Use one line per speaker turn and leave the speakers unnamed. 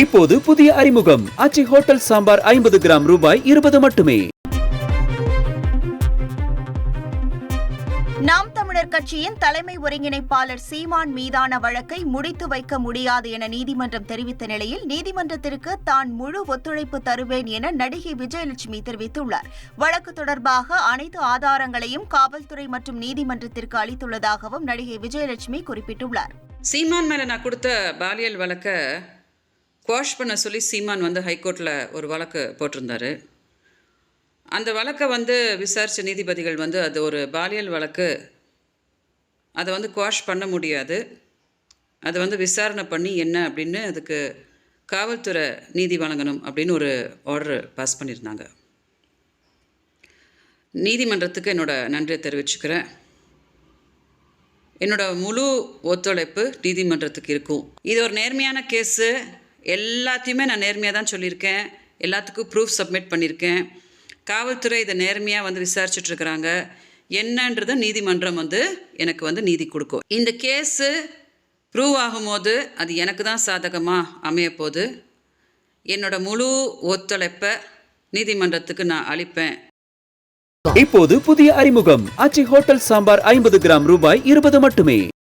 இப்போது புதிய அறிமுகம். அச்சி ஹோட்டல் சாம்பார் ஐம்பது கிராம் ரூபாய் இருபது மட்டுமே.
நாம் தமிழர் கட்சியின் தலைமை ஒருங்கிணைப்பாளர் சீமான் மீதான வழக்கை முடித்து வைக்க முடியாது என நீதிமன்றம் தெரிவித்த நிலையில் நீதிமன்றத்திற்கு தான் முழு ஒத்துழைப்பு தருவேன் என நடிகை விஜயலட்சுமி தெரிவித்துள்ளார். வழக்கு தொடர்பாக அனைத்து ஆதாரங்களையும் காவல்துறை மற்றும் நீதிமன்றத்திற்கு அளித்துள்ளதாகவும் நடிகை விஜயலட்சுமி குறிப்பிட்டுள்ளார்.
சீமான் மேலே நான் கொடுத்த பாலியல் வழக்கை குவாஷ் பண்ண சொல்லி சீமான் வந்து ஹைகோர்ட்டில் ஒரு வழக்கு போட்டிருந்தாரு. அந்த வழக்கை வந்து விசாரித்த நீதிபதிகள் வந்து அது ஒரு பாலியல் வழக்கு. அதை வந்து குவாஷ் பண்ண முடியாது. அதை வந்து விசாரணை பண்ணி என்ன அப்படின்னு அதுக்கு காவல்துறை நீதி வழங்கணும் அப்படின்னு ஒரு ஆர்டர் பாஸ் பண்ணியிருந்தாங்க. நீதிமன்றத்துக்கு என்னோடய நன்றியை தெரிவிச்சுக்கிறேன். என்னோட முழு ஒத்துழைப்பு நீதிமன்றத்துக்கு இருக்கும். இது ஒரு நேர்மையான கேஸு. எல்லாத்தையுமே நான் நேர்மையாக தான் சொல்லியிருக்கேன். எல்லாத்துக்கும் ப்ரூஃப் சப்மிட் பண்ணியிருக்கேன். காவல்துறை இதை நேர்மையாக வந்து விசாரிச்சுட்ருக்குறாங்க என்னன்றத நீதிமன்றம் வந்து எனக்கு வந்து நீதி கொடுக்கும். இந்த கேஸு ப்ரூவ் ஆகும்போது அது எனக்கு தான் சாதகமாக அமையப்போகுது என்னோட முழு ஒத்துழைப்பை நீதிமன்றத்துக்கு நான் அளிப்பேன்.
இப்போது புதிய அறிமுகம். அச்சி ஹோட்டல் சாம்பார் ஐம்பது கிராம் ரூபாய் இருபது மட்டுமே.